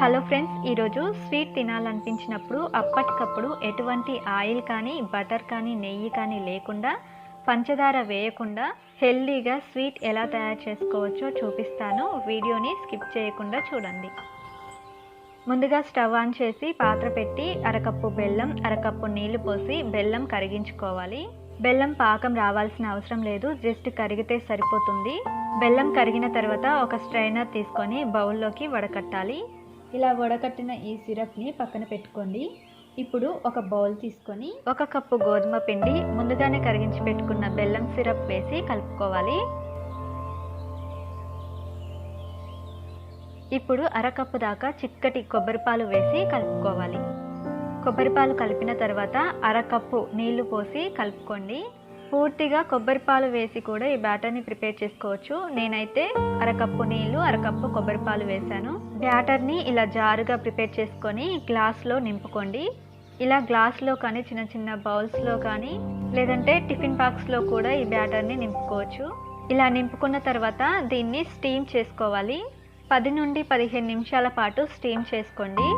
Hello friends ఈరోజు sweet తినాలనిపించినప్పుడు అప్పటికప్పుడు ఎటువంటి ఆయిల్ కానీ బటర్ కానీ నెయ్యి కానీ లేకుండా పంచదార వేయకుండా హెల్దీగా స్వీట్ ఎలా తయారు చేసుకోవచ్చో చూపిస్తాను. వీడియోని స్కిప్ చేయకుండా చూడండి. ముందుగా స్టవ్ ఆన్ చేసి పాత్ర పెట్టి అరకప్పు బెల్లం అరకప్పు నీళ్ళు పోసి బెల్లం కరిగించుకోవాలి. బెల్లం పాకం రావాల్సిన అవసరం లేదు జస్ట్ కరిగితే సరిపోతుంది. బెల్లం కరిగిన తర్వాత ఒక స్ట్రైనర్ తీసుకొని బౌల్లోకి వడకట్టాలి. ఇలా వడకట్టిన ఈ సిరప్ని పక్కన పెట్టుకోండి. ఇప్పుడు ఒక బౌల్ తీసుకొని ఒక కప్పు గోధుమ పిండి ముందుగానే కరిగించి పెట్టుకున్న బెల్లం సిరప్ వేసి కలుపుకోవాలి. ఇప్పుడు అరకప్పు దాకా చిక్కటి కొబ్బరిపాలు వేసి కలుపుకోవాలి. కొబ్బరిపాలు కలిపిన తర్వాత అరకప్పు నీళ్ళు పోసి కలుపుకోండి. పూర్తిగా కొబ్బరిపాలు వేసి కూడా ఈ బ్యాటర్ని ప్రిపేర్ చేసుకోవచ్చు. నేనైతే అరకప్పు నీళ్ళు అరకప్పు కొబ్బరిపాలు వేశాను బ్యాటర్ని ఇలా జారుగా ప్రిపేర్ చేసుకొని గ్లాస్లో నింపుకోండి. ఇలా గ్లాస్లో కానీ చిన్న చిన్న బౌల్స్లో కానీ లేదంటే టిఫిన్ బాక్స్లో కూడా ఈ బ్యాటర్ని నింపుకోవచ్చు. ఇలా నింపుకున్న తర్వాత దీన్ని స్టీమ్ చేసుకోవాలి. పది నుండి పదిహేను నిమిషాల పాటు స్టీమ్ చేసుకోండి.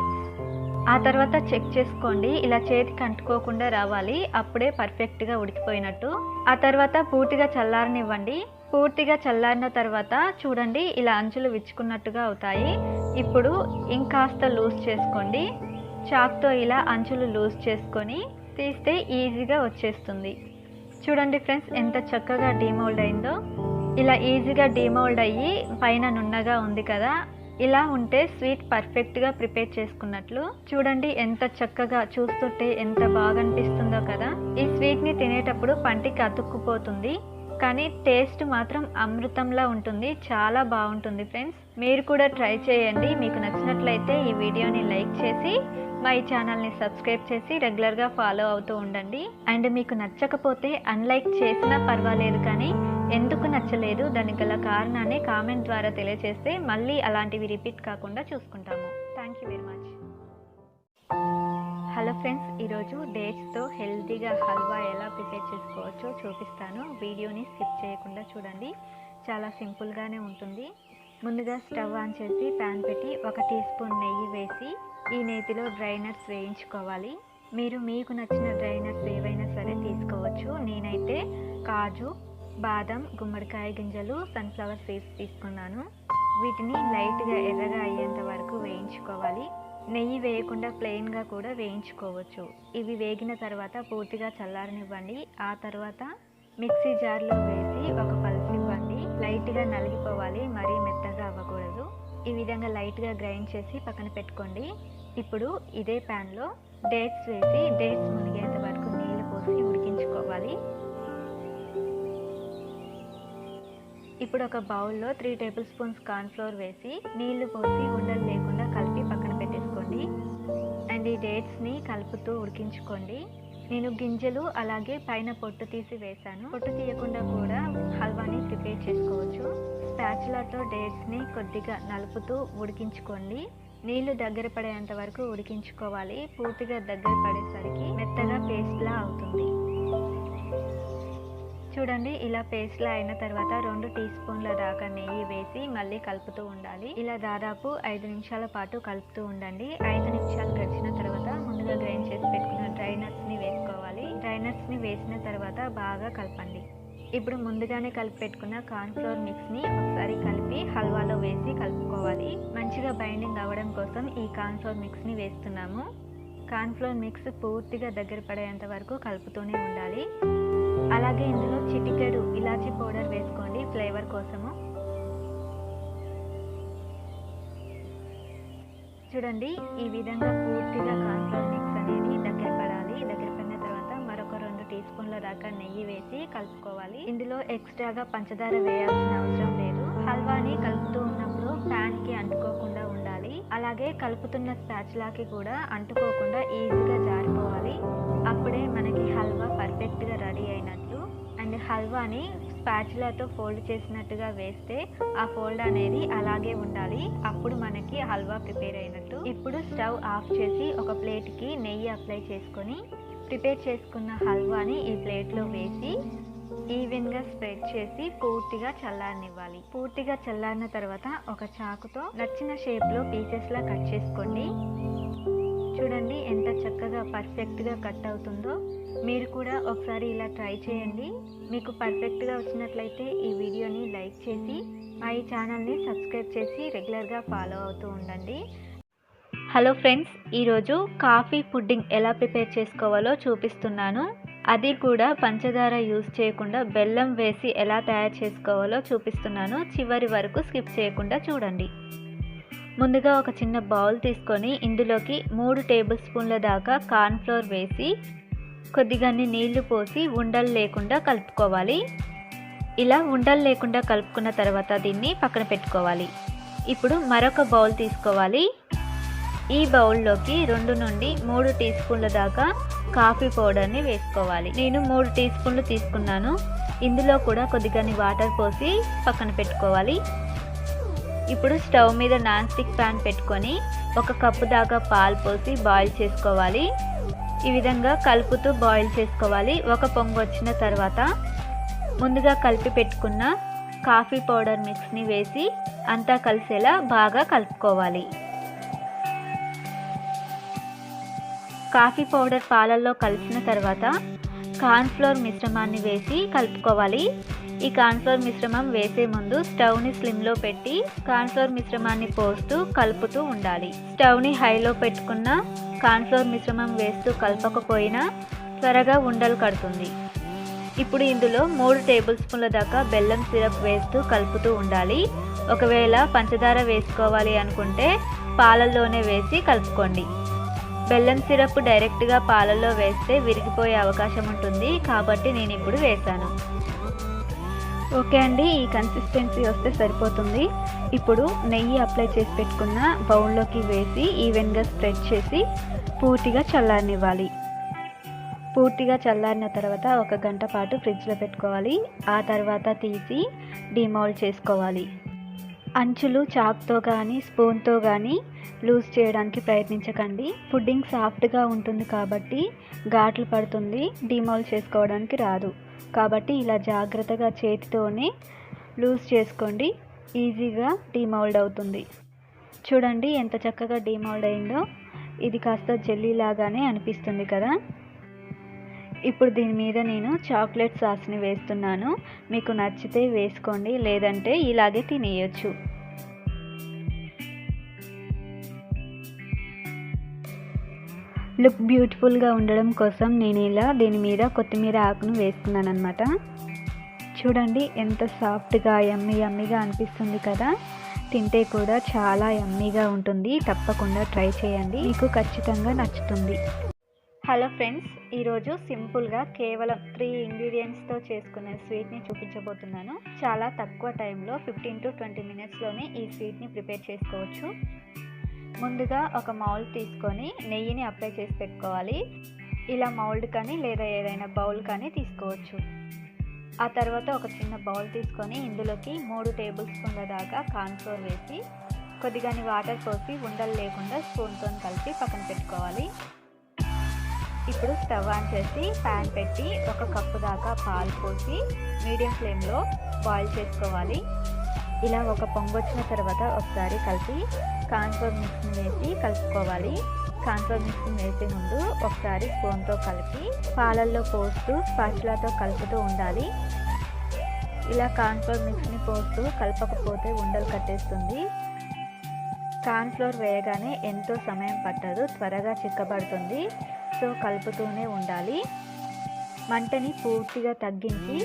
ఆ తర్వాత చెక్ చేసుకోండి. ఇలా చేతికి అంటుకోకుండా రావాలి. అప్పుడే పర్ఫెక్ట్గా ఉడికిపోయినట్టు. ఆ తర్వాత పూర్తిగా చల్లారనివ్వండి. పూర్తిగా చల్లారిన తర్వాత చూడండి ఇలా అంచులు విచ్చుకున్నట్టుగా అవుతాయి. ఇప్పుడు ఇంకాస్త లూజ్ చేసుకోండి. చాక్తో ఇలా అంచులు లూజ్ చేసుకొని తీస్తే ఈజీగా వచ్చేస్తుంది. చూడండి ఫ్రెండ్స్ ఎంత చక్కగా డీమోల్డ్ అయిందో. ఇలా ఈజీగా డీమోల్డ్ అయ్యి పైన నున్నగా ఉంది కదా. ఇలా ఉంటే స్వీట్ పర్ఫెక్ట్గా ప్రిపేర్ చేసుకున్నట్లు. చూడండి ఎంత చక్కగా చూస్తుంటే ఎంత బాగా అనిపిస్తుందో కదా. ఈ స్వీట్ని తినేటప్పుడు పంటికి అతుక్కుపోతుంది. కానీ టేస్ట్ మాత్రం అమృతంలా ఉంటుంది. చాలా బాగుంటుంది ఫ్రెండ్స్. మీరు కూడా ట్రై చేయండి. మీకు నచ్చినట్లయితే ఈ వీడియోని లైక్ చేసి మా ఈ ఛానల్ని సబ్స్క్రైబ్ చేసి రెగ్యులర్గా ఫాలో అవుతూ ఉండండి. అండ్ మీకు నచ్చకపోతే అన్లైక్ చేసినా పర్వాలేదు కానీ ఎందుకు నచ్చలేదు? దానికి గల కారణాన్ని కామెంట్ ద్వారా తెలియజేస్తే మళ్ళీ అలాంటివి రిపీట్ కాకుండా చూసుకుంటాము. Thank you very much hello friends ఈరోజు డేట్స్తో హెల్తీగా హల్వా ఎలా ప్రిపేర్ చేసుకోవచ్చో చూపిస్తాను. వీడియోని స్కిప్ చేయకుండా చూడండి. చాలా సింపుల్గానే ఉంటుంది. ముందుగా స్టవ్ ఆన్ చేసి ప్యాన్ పెట్టి ఒక టీ స్పూన్ నెయ్యి వేసి ఈ నేతిలో డ్రై నట్స్ వేయించుకోవాలి. మీరు మీకు నచ్చిన డ్రై నట్స్ ఏవైనా సరే తీసుకోవచ్చు. నేనైతే కాజు బాదం గుమ్మడికాయ గింజలు సన్ఫ్లవర్ సీడ్స్ తీసుకున్నాను. వీటిని లైట్గా ఎర్రగా అయ్యేంత వరకు వేయించుకోవాలి. నెయ్యి వేయకుండా ప్లెయిన్గా కూడా వేయించుకోవచ్చు. ఇవి వేగిన తర్వాత పూర్తిగా చల్లారనివ్వండి. ఆ తర్వాత మిక్సీ జార్లో వేసి ఒక పల్స్ ఇవ్వండి. లైట్గా నలిగిపోవాలి మరీ మెత్తగా అవ్వకూడదు. ఈ విధంగా లైట్గా గ్రైండ్ చేసి పక్కన పెట్టుకోండి. ఇప్పుడు ఇదే ప్యాన్లో డేట్స్ వేసి డేట్స్ మునిగేంత వరకు ఇప్పుడు ఒక బౌల్లో త్రీ టేబుల్ స్పూన్స్ కార్న్ఫ్లోర్ వేసి నీళ్ళు పోసి ఉండలు లేకుండా కలిపి పక్కన పెట్టేసుకోండి. అండ్ ఈ డేట్స్ని కలుపుతూ ఉడికించుకోండి. నేను గింజలు అలాగే పైన పొట్టు తీసి వేశాను. పొట్టు తీయకుండా కూడా హల్వాని ప్రిపేర్ చేసుకోవచ్చు. స్పాచులాతో డేట్స్ని కొద్దిగా నలుపుతూ ఉడికించుకోండి. నీళ్ళు దగ్గర పడేంత వరకు ఉడికించుకోవాలి. పూర్తిగా దగ్గర పడేసరికి మెత్తగా పేస్ట్లా అవుతుంది. చూడండి ఇలా పేస్ట్లా అయిన తర్వాత రెండు టీ స్పూన్ల దాకా నెయ్యి వేసి మళ్ళీ కలుపుతూ ఉండాలి. ఇలా దాదాపు ఐదు నిమిషాల పాటు కలుపుతూ ఉండండి. ఐదు నిమిషాలు గడిచిన తర్వాత ముందుగా గ్రైండ్ చేసి పెట్టుకున్న డ్రై నట్స్ని వేసుకోవాలి. డ్రై నట్స్ని వేసిన తర్వాత బాగా కలపండి. ఇప్పుడు ముందుగానే కలిపి పెట్టుకున్న కార్న్ఫ్లోర్ మిక్స్ని ఒకసారి కలిపి హల్వాలో వేసి కలుపుకోవాలి. మంచిగా బైండింగ్ అవ్వడం కోసం ఈ కార్న్ఫ్లోర్ మిక్స్ని వేస్తున్నాము. కార్న్ఫ్లోర్ మిక్స్ పూర్తిగా దగ్గర పడేంత వరకు కలుపుతూనే ఉండాలి. చిటికెడు ఇలాచీ పౌడర్ వేసుకోండి ఫ్లేవర్ కోసము. చూడండి ఈ విధంగా పూర్తిగా కార్న్ఫ్లవర్ మిక్స్ అనేది దగ్గర పడాలి. దగ్గర పడిన తర్వాత మరొక రెండు టీ స్పూన్ల దాకా నెయ్యి వేసి కలుపుకోవాలి. ఇందులో ఎక్స్ట్రాగా పంచదార వేయాల్సిన అవసరం లేదు. హల్వాని కలుపుతూ ఉన్నప్పుడు ప్యాన్కి అంటుకోకుండా ఉండాలి. అలాగే కలుపుతున్న స్పాచ్లాకి కూడా అంటుకోకుండా ఈజీగా జారిపోవాలి. అప్పుడే మనకి హల్వా పర్ఫెక్ట్గా రెడీ అయినట్లు. అండ్ హల్వాని స్పాచులాతో ఫోల్డ్ చేసినట్టుగా వేస్తే ఆ ఫోల్డ్ అనేది అలాగే ఉండాలి. అప్పుడు మనకి హల్వా ప్రిపేర్ అయినట్టు. ఇప్పుడు స్టవ్ ఆఫ్ చేసి ఒక ప్లేట్కి నెయ్యి అప్లై చేసుకొని ప్రిపేర్ చేసుకున్న హల్వాని ఈ ప్లేట్లో వేసి ఈవెన్గా స్ప్రెడ్ చేసి పూర్తిగా చల్లారనివ్వాలి. పూర్తిగా చల్లారిన తర్వాత ఒక చాకుతో నచ్చిన షేప్లో పీసెస్లా కట్ చేసుకోండి. చూడండి ఎంత చక్కగా పర్ఫెక్ట్గా కట్ అవుతుందో. మీరు కూడా ఒకసారి ఇలా ట్రై చేయండి. మీకు పర్ఫెక్ట్గా వచ్చినట్లయితే ఈ వీడియోని లైక్ చేసి మా ఈ ఛానల్ని సబ్స్క్రైబ్ చేసి రెగ్యులర్గా ఫాలో అవుతూ ఉండండి. హలో ఫ్రెండ్స్ ఈరోజు కాఫీ పుడ్డింగ్ ఎలా ప్రిపేర్ చేసుకోవాలో చూపిస్తున్నాను. అది కూడా పంచదార యూజ్ చేయకుండా బెల్లం వేసి ఎలా తయారు చేసుకోవాలో చూపిస్తున్నాను. చివరి వరకు స్కిప్ చేయకుండా చూడండి. ముందుగా ఒక చిన్న బౌల్ తీసుకొని ఇందులోకి మూడు టేబుల్ స్పూన్ల దాకా కార్న్ఫ్లోర్ వేసి కొద్దిగాన్ని నీళ్ళు పోసి ఉండలు లేకుండా కలుపుకోవాలి. ఇలా ఉండలు లేకుండా కలుపుకున్న తర్వాత దీన్ని పక్కన పెట్టుకోవాలి. ఇప్పుడు మరొక బౌల్ తీసుకోవాలి. ఈ బౌల్లోకి రెండు నుండి మూడు టీ స్పూన్ల దాకా కాఫీ పౌడర్ని వేసుకోవాలి. నేను మూడు టీ స్పూన్లు తీసుకున్నాను. ఇందులో కూడా కొద్దిగాని వాటర్ పోసి పక్కన పెట్టుకోవాలి. ఇప్పుడు స్టవ్ మీద నాన్ స్టిక్ ప్యాన్ పెట్టుకొని ఒక కప్పు దాకా పాలు పోసి బాయిల్ చేసుకోవాలి. ఈ విధంగా కలుపుతూ బాయిల్ చేసుకోవాలి. ఒక పొంగు వచ్చిన తర్వాత ముందుగా కలిపి పెట్టుకున్న కాఫీ పౌడర్ మిక్స్ని వేసి అంతా కలిసేలా బాగా కలుపుకోవాలి. కాఫీ పౌడర్ పాలల్లో కలిసిన తర్వాత కార్న్ఫ్లోర్ మిశ్రమాన్ని వేసి కలుపుకోవాలి. ఈ కార్న్ఫ్లోర్ మిశ్రమం వేసే ముందు స్టవ్ని స్లిమ్లో పెట్టి కార్న్ఫ్లోర్ మిశ్రమాన్ని పోస్తూ కలుపుతూ ఉండాలి. స్టవ్ని హైలో పెట్టుకున్న కార్న్ఫ్లోర్ మిశ్రమం వేస్తూ కలపకపోయినా త్వరగా ఉండలు కడుతుంది. ఇప్పుడు ఇందులో మూడు టేబుల్ స్పూన్ల దాకా బెల్లం సిరప్ వేస్తూ కలుపుతూ ఉండాలి. ఒకవేళ పంచదార వేసుకోవాలి అనుకుంటే పాలల్లోనే వేసి కలుపుకోండి. బెల్లం సిరప్ డైరెక్ట్గా పాలల్లో వేస్తే విరిగిపోయే అవకాశం ఉంటుంది. కాబట్టి నేను ఇప్పుడు వేశాను ఓకే అండి ఈ కన్సిస్టెన్సీ వస్తే సరిపోతుంది. ఇప్పుడు నెయ్యి అప్లై చేసి పెట్టుకున్న బౌల్లోకి వేసి ఈవెన్గా స్ప్రెడ్ చేసి పూర్తిగా చల్లారనివ్వాలి. పూర్తిగా చల్లారిన తర్వాత ఒక గంట పాటు ఫ్రిడ్జ్లో పెట్టుకోవాలి. ఆ తర్వాత తీసి డిమౌల్డ్ చేసుకోవాలి. అంచులు చాక్తో కానీ స్పూన్తో కానీ లూజ్ చేయడానికి ప్రయత్నించకండి. పుడ్డింగ్ సాఫ్ట్గా ఉంటుంది కాబట్టి ఘాట్లు పడుతుంది డిమాల్ చేసుకోవడానికి రాదు. కాబట్టి ఇలా జాగ్రత్తగా చేతితోనే లూజ్ చేసుకోండి ఈజీగా డిమౌల్డ్ అవుతుంది. చూడండి ఎంత చక్కగా డిమౌల్డ్ అయిందో. ఇది కాస్త జెల్లీ లాగానే అనిపిస్తుంది కదా. ఇప్పుడు దీని మీద నేను చాక్లెట్ సాస్ని వేస్తున్నాను. మీకు నచ్చితే వేసుకోండి లేదంటే ఇలాగే తినేయచ్చు. లుక్ బ్యూటిఫుల్గా ఉండడం కోసం నేను ఇలా దీని మీద కొత్తిమీర ఆకును వేస్తున్నాను అనమాట చూడండి ఎంత సాఫ్ట్గా యమ్మీ యమ్మీగా అనిపిస్తుంది కదా? తింటే కూడా చాలా యమ్మీగా ఉంటుంది. తప్పకుండా ట్రై చేయండి. మీకు ఖచ్చితంగా నచ్చుతుంది. హలో ఫ్రెండ్స్ ఈరోజు సింపుల్గా కేవలం త్రీ ఇంగ్రీడియంట్స్తో చేసుకునే స్వీట్ని చూపించబోతున్నాను. చాలా తక్కువ టైంలో ఫిఫ్టీన్ టు ట్వంటీ మినిట్స్లోనే ఈ స్వీట్ని ప్రిపేర్ చేసుకోవచ్చు. ముందుగా ఒక మౌల్డ్ తీసుకొని నెయ్యిని అప్లై చేసి పెట్టుకోవాలి. ఇలా మౌల్డ్ కానీ లేదా ఏదైనా బౌల్ కానీ తీసుకోవచ్చు. ఆ తర్వాత ఒక చిన్న బౌల్ తీసుకొని ఇందులోకి మూడు టేబుల్ స్పూన్ల దాకా కార్న్ఫ్లోర్ వేసి కొద్దిగాని వాటర్ పోసి ఉండలు లేకుండా స్పూన్తో కలిపి పక్కన పెట్టుకోవాలి. ఇప్పుడు స్టవ్ ఆన్ చేసి ప్యాన్ పెట్టి ఒక కప్పు దాకా పాలు పోసి మీడియం ఫ్లేమ్లో బాయిల్ చేసుకోవాలి. ఇలా ఒక పొంగు వచ్చిన తర్వాత ఒకసారి కలిపి కాన్ఫ్లోర్ మిక్స్ని వేసి కలుపుకోవాలి. కాన్ఫ్లోర్ మిక్స్ని వేసే ముందు ఒకసారి స్పూన్తో కలిపి పాలల్లో పోస్తూ స్పాచులాతో కలుపుతూ ఉండాలి. ఇలా కాన్ఫ్లోర్ మిక్స్ని పోస్తూ కలపకపోతే ఉండలు కట్టేస్తుంది. కాన్ఫ్లోర్ వేయగానే ఎంతో సమయం పట్టదు త్వరగా చిక్కబడుతుంది. సో కలుపుతూనే ఉండాలి. మంటని పూర్తిగా తగ్గించి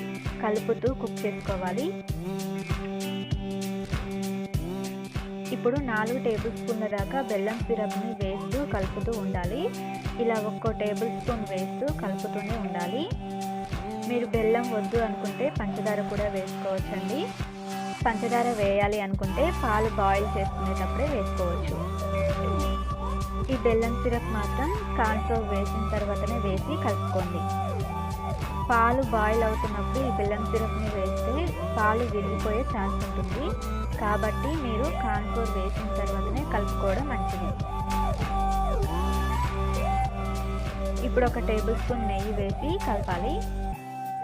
కలుపుతూ కుక్ చేసుకోవాలి. ఇప్పుడు నాలుగు టేబుల్ స్పూన్ల దాకా బెల్లం సిరప్ని వేస్తూ కలుపుతూ ఉండాలి. ఇలా ఒక్కో టేబుల్ స్పూన్ వేస్తూ కలుపుతూనే ఉండాలి. మీరు బెల్లం వద్దు అనుకుంటే పంచదార కూడా వేసుకోవచ్చండి. పంచదార వేయాలి అనుకుంటే పాలు బాయిల్ చేసుకునేటప్పుడే వేసుకోవచ్చు. ఈ బెల్లం సిరప్ మాత్రం కార్న్ఫ్లోర్ వేసిన తర్వాతనే వేసి కలుపుకోండి. పాలు బాయిల్ అవుతున్నప్పుడు ఈ బెల్లం సిరప్ని వేస్తే పాలు విరిగిపోయే ఛాన్స్ ఉంటుంది. కాబట్టి మీరు కార్న్ఫ్లోర్ వేసిన తర్వాతనే కలుపుకోవడం మంచిది. ఇప్పుడు ఒక టేబుల్ స్పూన్ నెయ్యి వేసి కలపాలి.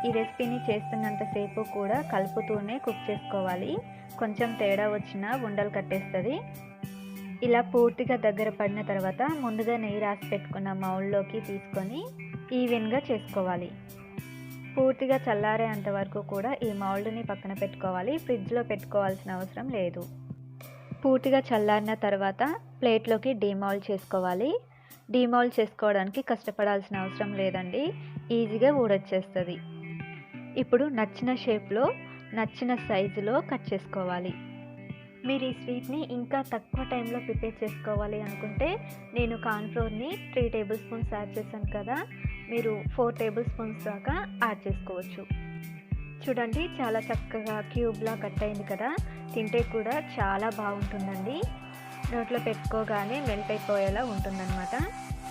ఈ రెసిపీని చేస్తున్నంతసేపు కూడా కలుపుతూనే కుక్ చేసుకోవాలి. కొంచెం తేడా వచ్చినా ఉండలు కట్టేస్తుంది. ఇలా పూర్తిగా దగ్గర పడిన తర్వాత ముందుగా నెయ్యి రాసి పెట్టుకున్న మౌల్లోకి తీసుకొని ఈవెన్గా చేసుకోవాలి. పూర్తిగా చల్లారేంత వరకు కూడా ఈ మౌల్డ్ని పక్కన పెట్టుకోవాలి. ఫ్రిడ్జ్లో పెట్టుకోవాల్సిన అవసరం లేదు. పూర్తిగా చల్లారిన తర్వాత ప్లేట్లోకి డీమౌల్డ్ చేసుకోవాలి. డీమౌల్డ్ చేసుకోవడానికి కష్టపడాల్సిన అవసరం లేదండి. ఈజీగా ఊడొచ్చేస్తుంది. ఇప్పుడు నచ్చిన షేప్లో నచ్చిన సైజులో కట్ చేసుకోవాలి. మీరు ఈ స్వీట్ని ఇంకా తక్కువ టైంలో ప్రిపేర్ చేసుకోవాలి అనుకుంటే నేను కార్న్ఫ్లోర్ని త్రీ టేబుల్ స్పూన్స్ యాడ్ చేశాను కదా. మీరు ఫోర్ టేబుల్ స్పూన్స్ దాకా యాడ్ చేసుకోవచ్చు. చూడండి చాలా చక్కగా క్యూబ్లా కట్ అయింది కదా. తింటే కూడా చాలా బాగుంటుందండి. నోట్లో పెట్టుకోగానే మెల్ట్ అయిపోయేలా ఉంటుందన్నమాట.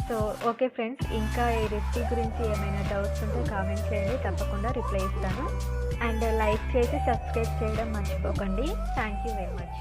సో ఓకే ఫ్రెండ్స్ ఇంకా ఈ రెసిపీ గురించి ఏమైనా డౌట్స్ ఉంటే కామెంట్ చేయండి. తప్పకుండా రిప్లై ఇస్తాను. అండ్ లైక్ చేసి సబ్స్క్రైబ్ చేయడం మర్చిపోకండి. Thank you very much